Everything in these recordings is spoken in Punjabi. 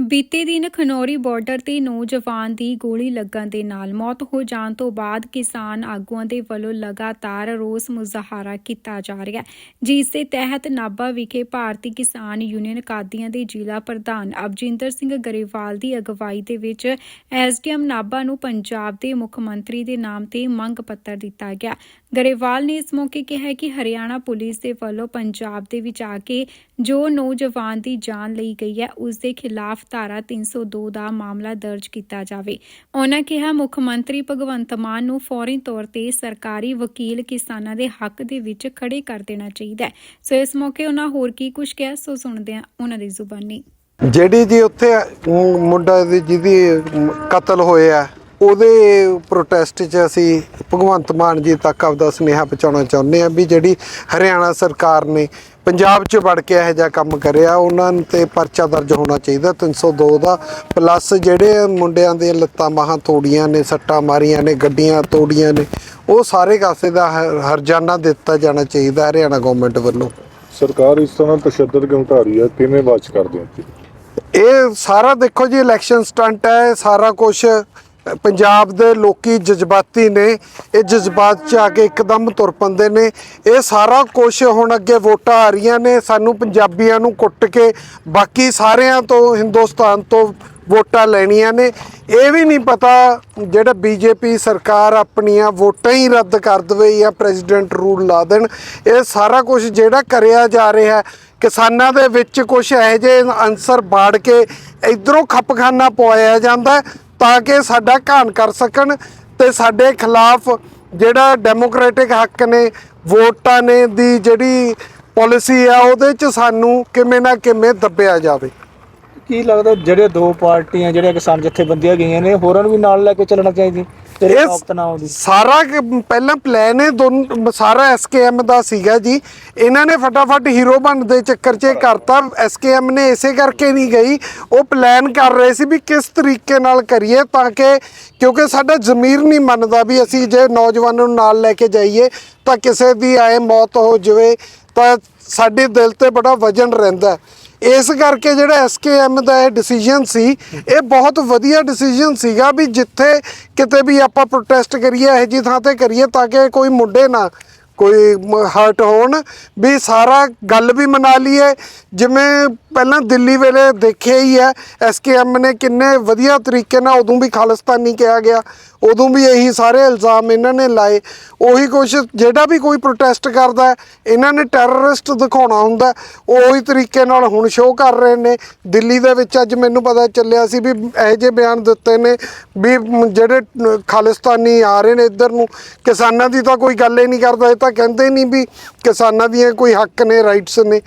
ਬੀਤੇ ਦਿਨ ਖਨੌਰੀ ਬਾਰਡਰ ਤੇ ਨੌਜਵਾਨ ਦੀ ਗੋਲੀ ਲੱਗਣ ਦੇ ਨਾਲ ਮੌਤ ਹੋ ਜਾਣ ਤੋਂ ਬਾਅਦ ਕਿਸਾਨ ਆਗੂਆਂ ਦੇ ਵੱਲੋਂ ਲਗਾਤਾਰ ਰੋਸ ਮੁਜ਼ਾਹਰਾ ਕੀਤਾ ਜਾ ਰਿਹਾ ਹੈ। ਜਿਸ ਦੇ ਤਹਿਤ ਨਾਭਾ ਵਿਖੇ ਭਾਰਤੀ ਕਿਸਾਨ ਯੂਨੀਅਨ ਕਾਦੀਆਂ ਦੇ ਜ਼ਿਲ੍ਹਾ ਪ੍ਰਧਾਨ ਅਬਜਿੰਦਰ ਸਿੰਘ ਗਰੇਵਾਲ ਦੀ ਅਗਵਾਈ ਦੇ ਵਿੱਚ ਐਸਡੀਐਮ ਨਾਭਾ ਨੂੰ ਪੰਜਾਬ ਦੇ ਮੁੱਖ ਮੰਤਰੀ ਦੇ ਨਾਮ ਤੇ ਮੰਗ ਪੱਤਰ ਦਿੱਤਾ ਗਿਆ। ਗਰੇਵਾਲ ਨੇ ਇਸ ਮੌਕੇ ਕਿਹਾ ਕਿ ਹਰਿਆਣਾ ਪੁਲਿਸ ਦੇ ਵੱਲੋਂ ਪੰਜਾਬ ਦੇ ਵਿੱਚ ਆ ਕੇ ਜੋ ਨੌਜਵਾਨ ਦੀ ਜਾਨ ਲਈ ਗਈ ਹੈ, ਉਸ ਦੇ ਖਿਲਾਫ ਧਾਰਾ 302 ਦਾ ਮਾਮਲਾ ਦਰਜ ਕੀਤਾ ਜਾਵੇ। ਉਹਨਾਂ ਕਿਹਾ, ਮੁੱਖ ਮੰਤਰੀ ਭਗਵੰਤ ਮਾਨ ਨੂੰ ਫੌਰੀ ਤੌਰ ਤੇ ਸਰਕਾਰੀ ਵਕੀਲ ਕਿਸਾਨਾਂ ਦੇ ਹੱਕ ਦੇ ਵਿੱਚ ਖੜੇ ਕਰ ਦੇਣਾ ਚਾਹੀਦਾ ਹੈ। ਸੋ ਇਸ ਮੌਕੇ ਉਹਨਾਂ ਹੋਰ ਕੀ ਕੁਝ ਕਿਹਾ, ਸੋ ਸੁਣਦੇ ਹਾਂ ਉਹਨਾਂ ਦੀ ਜ਼ੁਬਾਨੀ। ਜਿਹੜੀ ਜੀ ਉੱਥੇ ਮੁੰਡਾ ਦੀ ਜਿਹਦੀ ਕਤਲ ਹੋਇਆ ਉਹਦੇ ਪ੍ਰੋਟੈਸਟ 'ਚ ਅਸੀਂ ਭਗਵੰਤ ਮਾਨ ਜੀ ਤੱਕ ਆਪਦਾ ਸੁਨੇਹਾ ਪਹੁੰਚਾਉਣਾ ਚਾਹੁੰਦੇ ਹਾਂ ਵੀ ਜਿਹੜੀ ਹਰਿਆਣਾ ਸਰਕਾਰ ਨੇ ਪੰਜਾਬ 'ਚ ਵੜ ਕੇ ਇਹੋ ਜਿਹਾ ਕੰਮ ਕਰਿਆ ਉਹਨਾਂ ਤੇ ਪਰਚਾ ਦਰਜ ਹੋਣਾ ਚਾਹੀਦਾ 302 ਦਾ ਪਲੱਸ ਜਿਹੜੇ ਮੁੰਡਿਆਂ ਦੇ ਲੱਤਾਂ ਬਾਹਾਂ ਤੋੜੀਆਂ ਨੇ ਸੱਟਾਂ ਮਾਰੀਆਂ ਨੇ ਗੱਡੀਆਂ ਤੋੜੀਆਂ ਨੇ ਉਹ ਸਾਰੇ ਕਾਸੇ ਦਾ ਹਰ- ਹਰਜਾਨਾ ਦਿੱਤਾ ਜਾਣਾ ਚਾਹੀਦਾ ਹਰਿਆਣਾ ਗਵਰਨਮੈਂਟ ਵੱਲੋਂ। ਸਰਕਾਰ ਇਸ ਤਰ੍ਹਾਂ ਤਸ਼ੱਦਦ ਢਾ ਰਹੀ ਹੈ ਕਿਵੇਂ ਬਾਤ ਕਰਦੇ ਹੋ ਇਹ ਸਾਰਾ ਦੇਖੋ ਜੀ ਇਲੈਕਸ਼ਨ ਸਟੰਟ ਹੈ ਸਾਰਾ ਕੁਝ ਪੰਜਾਬ ਦੇ ਲੋਕੀ ਜਜ਼ਬਾਤੀ ਨੇ, ਇਹ ਜਜ਼ਬਾਤ ਚ ਆ ਕੇ ਇੱਕਦਮ ਤੁਰ ਪੰਦੇ ਨੇ। ਇਹ ਸਾਰਾ ਕੁਝ ਹੁਣ ਅੱਗੇ ਵੋਟਾਂ ਆ ਰਹੀਆਂ ਨੇ, ਸਾਨੂੰ ਪੰਜਾਬੀਆਂ ਨੂੰ ਕੁੱਟ ਕੇ ਬਾਕੀ ਸਾਰਿਆਂ ਤੋਂ, ਹਿੰਦੁਸਤਾਨ ਤੋਂ ਵੋਟਾਂ ਲੈਣੀਆਂ ਨੇ। ਇਹ ਵੀ ਨਹੀਂ ਪਤਾ ਜਿਹੜਾ ਬੀਜੇਪੀ ਸਰਕਾਰ ਆਪਣੀਆਂ ਵੋਟਾਂ ਹੀ ਰੱਦ ਕਰ ਦੇਵੇ ਜਾਂ ਪ੍ਰੈਜ਼ੀਡੈਂਟ ਰੂਲ ਲਾ ਦੇਣ। ਇਹ ਸਾਰਾ ਕੁਝ ਜਿਹੜਾ ਕਰਿਆ ਜਾ ਰਿਹਾ, ਕਿਸਾਨਾਂ ਦੇ ਵਿੱਚ ਕੁਝ ਇਹੋ ਜਿਹੇ ਅਨਸਰ ਬਾੜ ਕੇ ਇਧਰੋਂ ਖਪਖਾਨਾ ਪਵਾਇਆ ਜਾਂਦਾ। ਤਾਂ ਕਿ ਸਾਡਾ ਘਾਣ ਕਰ ਸਕਣ ਤੇ ਸਾਡੇ ਖਿਲਾਫ ਜਿਹੜਾ ਡੈਮੋਕ੍ਰੈਟਿਕ ਹੱਕ ਨੇ, ਵੋਟਾਂ ਨੇ ਦੀ ਜਿਹੜੀ ਪਾਲਿਸੀ ਆ, ਉਹਦੇ ਚ ਸਾਨੂੰ ਕਿਵੇਂ ਨਾ ਕਿਵੇਂ ਦੱਬਿਆ ਜਾਵੇ। ਕੀ ਲੱਗਦਾ ਜਿਹੜੇ ਦੋ ਪਾਰਟੀਆਂ, ਜਿਹੜੀਆਂ ਕਿਸਾਨ ਜਥੇਬੰਦੀਆਂ ਗਈਆਂ ਨੇ, ਹੋਰਾਂ ਨੂੰ ਵੀ ਨਾਲ ਲੈ ਕੇ ਚੱਲਣਾ ਚਾਹੀਦੀ? ਤੇਰੇ ਆਪ ਨਾ ਆਉਂਦੀ। ਸਾਰਾ ਪਹਿਲਾਂ ਪਲਾਨ ਇਹ ਦੋਨ ਸਾਰਾ ਐਸਕੇਐਮ ਦਾ ਸੀਗਾ ਜੀ। ਇਹਨਾਂ ਨੇ ਫਟਾਫਟ ਹੀਰੋ ਬਣਨ ਦੇ ਚੱਕਰ 'ਚ ਕਰਤਾ। ਐਸਕੇਐਮ ਨੇ ਇਸੇ ਕਰਕੇ ਨਹੀਂ ਗਈ। ਉਹ ਪਲਾਨ ਕਰ ਰਹੇ ਸੀ ਵੀ ਕਿਸ ਤਰੀਕੇ ਨਾਲ ਕਰੀਏ ਤਾਂ ਕਿ ਕਿਉਂਕਿ ਸਾਡਾ ਜ਼ਮੀਰ ਨਹੀਂ ਮੰਨਦਾ ਵੀ ਅਸੀਂ ਜੇ ਨੌਜਵਾਨਾਂ ਨੂੰ ਨਾਲ ਲੈ ਕੇ ਜਾਈਏ ਤਾਂ ਕਿਸੇ ਦੀ ਐ ਮੌਤ ਹੋ ਜਾਵੇ ਤਾਂ ਸਾਡੇ ਦਿਲ ਤੇ ਬੜਾ ਵਜਨ ਰਹਿੰਦਾ। ਇਸ ਕਰਕੇ ਜਿਹੜਾ ਐਸਕੇਐਮ ਦਾ ਇਹ ਡਿਸੀਜਨ ਸੀ, ਇਹ ਬਹੁਤ ਵਧੀਆ ਡਿਸੀਜਨ ਸੀਗਾ ਵੀ ਜਿੱਥੇ ਕਿਤੇ ਵੀ ਆਪਾਂ ਪ੍ਰੋਟੈਸਟ ਕਰੀਏ, ਇਹ ਜੀ ਥਾਂ ਤੇ ਕਰੀਏ ਤਾਂ ਕਿ ਕੋਈ ਮੁੰਡੇ ਨਾ ਕੋਈ ਹਰਟ ਹੋਣ ਵੀ ਸਾਰਾ ਗੱਲ ਵੀ ਮਨਾ ਲਈਏ। ਜਿਵੇਂ ਪਹਿਲਾਂ ਦਿੱਲੀ ਵੇਲੇ ਦੇਖਿਆ ਹੀ ਹੈ ਐਸਕੇਐਮ ਨੇ ਕਿੰਨੇ ਵਧੀਆ ਤਰੀਕੇ ਨਾਲ ਉਦੋਂ ਵੀ ਖਾਲਿਸਤਾਨੀ ਕਿਹਾ ਗਿਆ। ਉਦੋਂ ਵੀ ਇਹੀ ਸਾਰੇ ਇਲਜ਼ਾਮ ਇਹਨਾਂ ਨੇ ਲਾਏ। ਉਹੀ ਕੁਛ ਜਿਹੜਾ ਵੀ ਕੋਈ ਪ੍ਰੋਟੈਸਟ ਕਰਦਾ ਇਹਨਾਂ ਨੇ ਟੈਰਰਿਸਟ ਦਿਖਾਉਣਾ ਹੁੰਦਾ ਹੈ, ਉਹੀ ਤਰੀਕੇ ਨਾਲ ਹੁਣ ਸ਼ੋਅ ਕਰ ਰਹੇ ਨੇ। ਦਿੱਲੀ ਦੇ ਵਿੱਚ ਅੱਜ ਮੈਨੂੰ ਪਤਾ ਚੱਲਿਆ ਸੀ ਵੀ ਇਹੋ ਜਿਹੇ ਬਿਆਨ ਦਿੱਤੇ ਨੇ ਵੀ ਜਿਹੜੇ ਖਾਲਿਸਤਾਨੀ ਆ ਰਹੇ ਨੇ ਇੱਧਰ ਨੂੰ ਕਿਸਾਨਾਂ ਦੀ ਤਾਂ ਕੋਈ ਗੱਲ ਹੀ ਨਹੀਂ ਕਰਦਾ ਇਹ ਤਾਂ ਕਹਿੰਦੇ ਨਹੀਂ ਵੀ ਕਿਸਾਨਾਂ ਦੀਆਂ ਕੋਈ ਹੱਕ ਨੇ ਰਾਈਟਸ ਨੇ।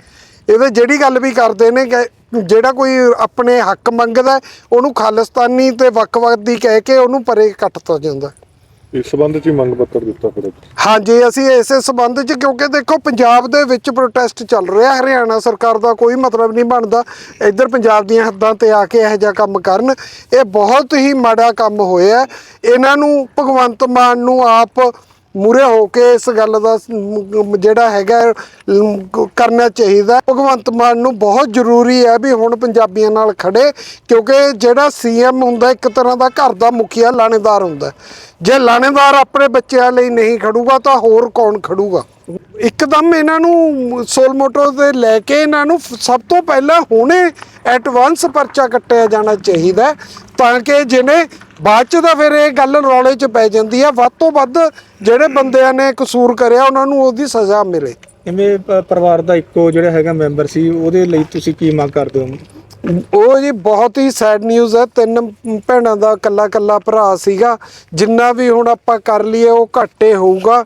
ਇਹਦੇ ਜਿਹੜੀ ਗੱਲ ਵੀ ਕਰਦੇ ਨੇ ਕਿ ਜਿਹੜਾ ਕੋਈ ਆਪਣੇ ਹੱਕ ਮੰਗਦਾ ਉਹਨੂੰ ਖਾਲਿਸਤਾਨੀ ਤੇ ਵੱਖਵਾਦੀ ਕਹਿ ਕੇ ਉਹਨੂੰ ਪਰੇ ਕੱਟਤਾ ਜਾਂਦਾ। ਇਸ ਸੰਬੰਧ 'ਚ ਮੰਗ ਪੱਤਰ ਦਿੱਤਾ ਫਿਰ। ਹਾਂਜੀ ਅਸੀਂ ਇਸੇ ਸਬੰਧ 'ਚ ਕਿਉਂਕਿ ਦੇਖੋ ਪੰਜਾਬ ਦੇ ਵਿੱਚ ਪ੍ਰੋਟੈਸਟ ਚੱਲ ਰਿਹਾ ਹਰਿਆਣਾ ਸਰਕਾਰ ਦਾ ਕੋਈ ਮਤਲਬ ਨਹੀਂ ਬਣਦਾ। ਇੱਧਰ ਪੰਜਾਬ ਦੀਆਂ ਹੱਦਾਂ ਤੇ ਆ ਕੇ ਇਹੋ ਜਿਹਾ ਕੰਮ ਕਰਨ। ਇਹ ਬਹੁਤ ਹੀ ਮਾੜਾ ਕੰਮ ਹੋਇਆ। ਇਹਨਾਂ ਨੂੰ ਭਗਵੰਤ ਮਾਨ ਨੂੰ ਆਪ ਮੂਰੇ ਹੋ ਕੇ ਇਸ ਗੱਲ ਦਾ ਜਿਹੜਾ ਹੈਗਾ ਕਰਨਾ ਚਾਹੀਦਾ। ਭਗਵੰਤ ਮਾਨ ਨੂੰ ਬਹੁਤ ਜ਼ਰੂਰੀ ਹੈ ਵੀ ਹੁਣ ਪੰਜਾਬੀਆਂ ਨਾਲ ਖੜੇ ਕਿਉਂਕਿ ਜਿਹੜਾ ਸੀਐਮ ਹੁੰਦਾ, ਇੱਕ ਤਰ੍ਹਾਂ ਦਾ ਘਰ ਦਾ ਮੁਖੀਆ ਲਾਣੇਦਾਰ ਹੁੰਦਾ। ਜੇ ਲਾਣੇਦਾਰ ਆਪਣੇ ਬੱਚਿਆਂ ਲਈ ਨਹੀਂ ਖੜੂਗਾ, ਤਾਂ ਹੋਰ ਕੌਣ ਖੜੂਗਾ? ਇੱਕਦਮ ਇਹਨਾਂ ਨੂੰ ਸੋਲ ਮੋਟੋ ਤੇ ਲੈ ਕੇ ਇਹਨਾਂ ਨੂੰ ਸਭ ਤੋਂ ਪਹਿਲਾਂ ਹੁਣੇ ਐਡਵਾਂਸ ਪਰਚਾ ਕੱਟਿਆ ਜਾਣਾ ਚਾਹੀਦਾ। ਤਾਂ ਕਿ ਜਿਹਨੇ ਬਾਅਦ ਚ ਤਾਂ ਫਿਰ ਇਹ ਗੱਲ ਰੌਲੇ ਚ ਪੈ ਜਾਂਦੀ ਆ। ਵੱਧ ਤੋਂ ਵੱਧ ਜਿਹੜੇ ਬੰਦਿਆਂ ਨੇ ਕਸੂਰ ਕਰਿਆ, ਉਹਨਾਂ ਨੂੰ ਉਹਦੀ ਸਜ਼ਾ ਮਿਲੇ। ਕਿਵੇਂ ਪ- ਪਰਿਵਾਰ ਦਾ ਇੱਕੋ ਜਿਹੜਾ ਹੈਗਾ ਮੈਂਬਰ ਸੀ, ਉਹਦੇ ਲਈ ਤੁਸੀਂ ਕੀ ਮੰਗ ਕਰਦੇ ਹੋ? ਉਹ ਜੀ ਬਹੁਤ ਹੀ ਸੈਡ ਨਿਊਜ਼ ਹੈ। ਤਿੰਨ ਭੈਣਾਂ ਦਾ ਕੱਲਾ ਕੱਲਾ ਭਰਾ ਸੀਗਾ। ਜਿੰਨਾ ਵੀ ਹੁਣ ਆਪਾਂ ਕਰ ਲਈਏ, ਉਹ ਘੱਟੇ ਹੋਊਗਾ।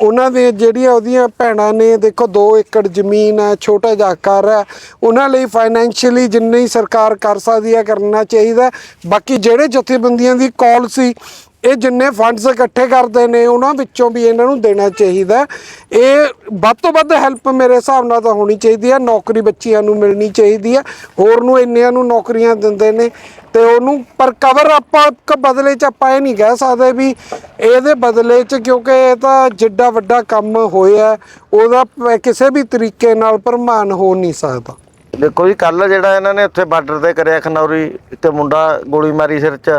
ਉਹਨਾਂ ਦੇ ਜਿਹੜੀਆਂ ਉਹਦੀਆਂ ਭੈਣਾਂ ਨੇ, ਦੇਖੋ 2 ਏਕੜ ਜ਼ਮੀਨ ਹੈ, ਛੋਟਾ ਜਿਹਾ ਘਰ ਹੈ। ਉਹਨਾਂ ਲਈ ਫਾਈਨੈਂਸ਼ੀਅਲੀ ਜਿੰਨੀ ਸਰਕਾਰ ਕਰ ਸਕਦੀ ਹੈ, ਕਰਨਾ ਚਾਹੀਦਾ ਬਾਕੀ ਜਿਹੜੇ ਜਥੇਬੰਦੀਆਂ ਦੀ ਕਾਲ ਸੀ ਇਹ ਜਿੰਨੇ ਫੰਡਸ ਇਕੱਠੇ ਕਰਦੇ ਨੇ, ਉਹਨਾਂ ਵਿੱਚੋਂ ਵੀ ਇਹਨਾਂ ਨੂੰ ਦੇਣਾ ਚਾਹੀਦਾ ਇਹ ਵੱਧ ਤੋਂ ਵੱਧ ਹੈਲਪ ਮੇਰੇ ਹਿਸਾਬ ਨਾਲ ਤਾਂ ਹੋਣੀ ਚਾਹੀਦੀ ਹੈ, ਨੌਕਰੀ ਬੱਚਿਆਂ ਨੂੰ ਮਿਲਣੀ ਚਾਹੀਦੀ ਹੈ, ਹੋਰ ਨੂੰ ਇੰਨਿਆਂ ਨੂੰ ਨੌਕਰੀਆਂ ਦਿੰਦੇ ਨੇ ਤੇ ਉਹਨੂੰ, ਪਰ ਕਵਰ ਆਪਾਂ ਕ ਬਦਲੇ ਚ ਆਪਾਂ ਇਹ ਨਹੀਂ ਕਹਿ ਸਕਦੇ ਵੀ ਇਹਦੇ ਬਦਲੇ ਚ, ਕਿਉਂਕਿ ਇਹ ਤਾਂ ਜਿੱਡਾ ਵੱਡਾ ਕੰਮ ਹੋਇਆ, ਉਹਦਾ ਕਿਸੇ ਵੀ ਤਰੀਕੇ ਨਾਲ ਪ੍ਰਮਾਣ ਹੋ ਨਹੀਂ ਸਕਦਾ। ਦੇਖੋ ਜੀ ਕੱਲ ਜਿਹੜਾ ਇਹਨਾਂ ਨੇ ਉੱਥੇ ਬਾਰਡਰ ਤੇ ਕਰਿਆ ਖਨੌਰੀ ਤੇ ਮੁੰਡਾ ਗੋਲੀ ਮਾਰੀ ਸਿਰ 'ਚ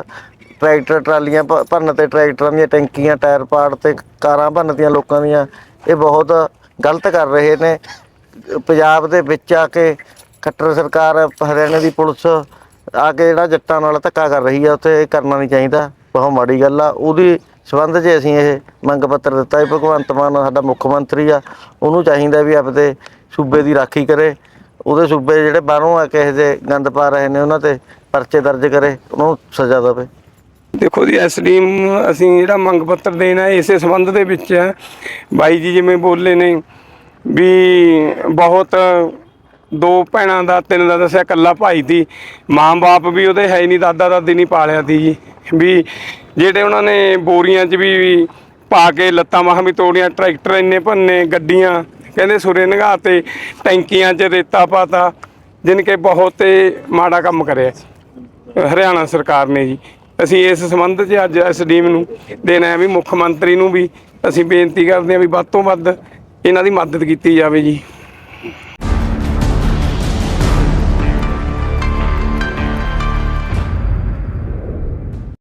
ਟਰੈਕਟਰ, ਟਰਾਲੀਆਂ ਭ- ਭੰਨ ਤੇ ਟਰੈਕਟਰਾਂ ਦੀਆਂ ਟੈਂਕੀਆਂ, ਟਾਇਰ ਪਾੜ ਤੇ ਕਾਰਾਂ ਭੰਨਤੀਆਂ ਲੋਕਾਂ ਦੀਆਂ, ਇਹ ਬਹੁਤ ਗਲਤ ਕਰ ਰਹੇ ਨੇ। ਪੰਜਾਬ ਦੇ ਵਿੱਚ ਆ ਕੇ ਖੱਟਰ ਸਰਕਾਰ, ਹਰਿਆਣੇ ਦੀ ਪੁਲਿਸ ਆ ਕੇ ਜਿਹੜਾ ਜੱਟਾਂ ਨਾਲ ਧੱਕਾ ਕਰ ਰਹੀ ਆ, ਉੱਥੇ ਇਹ ਕਰਨਾ ਨਹੀਂ ਚਾਹੀਦਾ। ਬਹੁਤ ਮਾੜੀ ਗੱਲ ਆ। ਉਹਦੀ ਸਬੰਧ 'ਚ ਅਸੀਂ ਇਹ ਮੰਗ ਪੱਤਰ ਦਿੱਤਾ ਹੈ ਭਗਵੰਤ ਮਾਨ ਸਾਡਾ ਮੁੱਖ ਮੰਤਰੀ ਆ, ਉਹਨੂੰ ਚਾਹੀਦਾ ਵੀ ਆਪਦੇ ਸੂਬੇ ਦੀ ਰਾਖੀ ਕਰੇ। ਉਹਦੇ ਸੂਬੇ ਜਿਹੜੇ ਬਾਹਰੋਂ ਆ ਕੇ ਇਹ ਜਿਹੇ ਗੰਦ ਪਾ ਰਹੇ ਨੇ, ਉਹਨਾਂ ਤੇ ਪਰਚੇ ਦਰਜ ਕਰੇ, ਉਹਨੂੰ ਸਜ਼ਾ ਦੇਵੇ। ਦੇਖੋ ਜੀ ਐਸਡੀਐਮ ਅਸੀਂ ਜਿਹੜਾ ਮੰਗ ਪੱਤਰ ਦੇਣਾ ਇਸੇ ਸੰਬੰਧ ਦੇ ਵਿੱਚ ਹੈ। ਬਾਈ ਜੀ ਜਿਵੇਂ ਬੋਲੇ ਨੇ ਵੀ ਬਹੁਤ ਦੋ ਭੈਣਾਂ ਦਾ, ਤਿੰਨ ਦਾ ਦੱਸਿਆ, ਇਕੱਲਾ ਭਾਈ ਦੀ ਮਾਂ-ਬਾਪ ਵੀ ਉਹਦੇ ਹੈ ਹੀ ਨਹੀਂ, ਦਾਦਾ ਦਾਦੀ ਨਹੀਂ ਪਾਲਿਆ ਤੀ ਜੀ। ਵੀ ਜਿਹੜੇ ਉਹਨਾਂ ਨੇ ਬੋਰੀਆਂ 'ਚ ਵੀ ਪਾ ਕੇ ਲੱਤਾਂ ਮਾਹਾਂ ਵੀ ਤੋੜੀਆਂ, ਟਰੈਕਟਰ ਇੰਨੇ ਭੰਨੇ, ਗੱਡੀਆਂ, ਕਹਿੰਦੇ ਸੁਰੇ ਨਗਾ ਟੈਂਕੀਆਂ 'ਚ ਰੇਤਾ ਪਾਤਾ, ਜਿਨ ਕੇ ਬਹੁਤ ਮਾੜਾ ਕੰਮ ਕਰਿਆ। ਹਰਿਆਣਾ ਸਰਕਾਰ ਨੇ ਜੀ। ਅਸੀਂ ਇਸ ਸੰਬੰਧ 'ਚ ਅੱਜ ਐਸਡੀਐਮ ਨੂੰ ਦੇਣਾ ਹੈ ਵੀ ਮੁੱਖ ਮੰਤਰੀ ਨੂੰ ਵੀ ਅਸੀਂ ਬੇਨਤੀ ਕਰਦੇ ਹਾਂ ਵੀ ਵੱਧ ਤੋਂ ਵੱਧ ਇਹਨਾਂ ਦੀ ਮਦਦ ਕੀਤੀ ਜਾਵੇ ਜੀ।